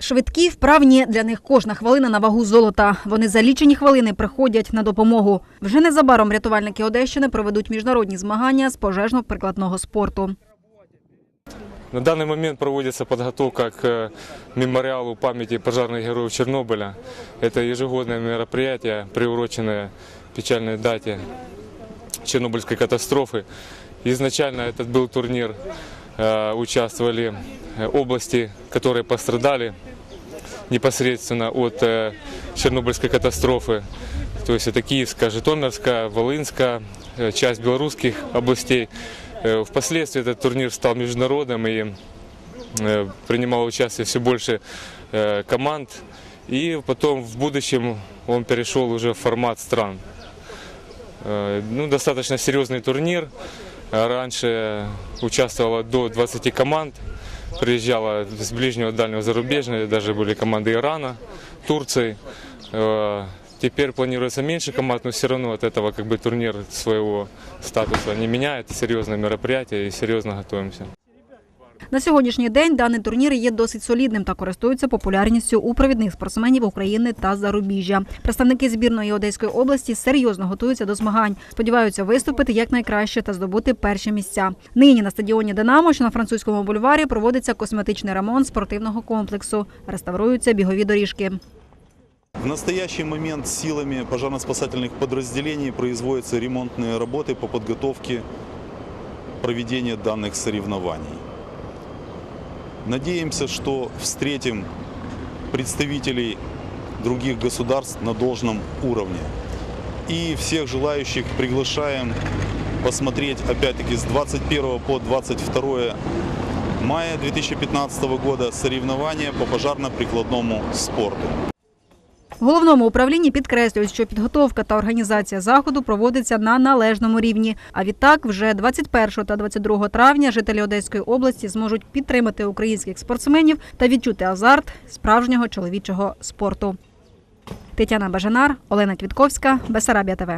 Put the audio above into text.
Швидкі, вправні для них кожна хвилина на вагу золота. Вони за лічені хвилини приходять на допомогу. Вже незабаром рятувальники Одещини проведуть міжнародні змагання з пожежно-прикладного спорту. На данный момент проводится подготовка к э, мемориалу памяти пожарных героев Чернобыля. Это ежегодное мероприятие, приуроченное печальной дате Чернобыльской катастрофы. Изначально этот был турнир, э, участвовали э, области, которые пострадали непосредственно от э, Чернобыльской катастрофы. То есть это Киевская, Житомирская, Волынская, э, часть белорусских областей. Э, Впоследствии этот турнир стал международным и принимало участие все больше команд. И потом в будущем он перешел уже в формат стран. Ну, достаточно серьезный турнир. Раньше участвовало до 20 команд. Приезжало с ближнего, дальнего, зарубежного. Даже были команды Ирана, Турции. Э, Теперь планируется меньше команд, но все равно от этого как бы турнир своего статуса не меняет. Серьезное мероприятие и серьезно готовимся. На сьогоднішній день даний турнір є досить солідним та користується популярністю у провідних спортсменів України та зарубіжжя. Представники збірної Одеської області серйозно готуються до змагань. Сподіваються виступити якнайкраще та здобути перші місця. Нині на стадіоні Динамо, що на французькому бульварі, проводиться косметичний ремонт спортивного комплексу. Реставруються бігові доріжки. В настоящий момент силами пожарно-спасательных подразделений производятся ремонтные работы по подготовке проведения данных соревнований. Надеемся, что встретим представителей других государств на должном уровне. И всех желающих приглашаем посмотреть опять-таки с 21 по 22 мая 2015 года соревнования по пожарно-прикладному спорту. В головному управлінні підкреслюють, що підготовка та організація заходу проводиться на належному рівні. А відтак, вже 21 та 22 травня жителі Одеської області зможуть підтримати українських спортсменів та відчути азарт справжнього чоловічого спорту. Тетяна Бажанар, Олена Квітковська, Бесарабія ТВ.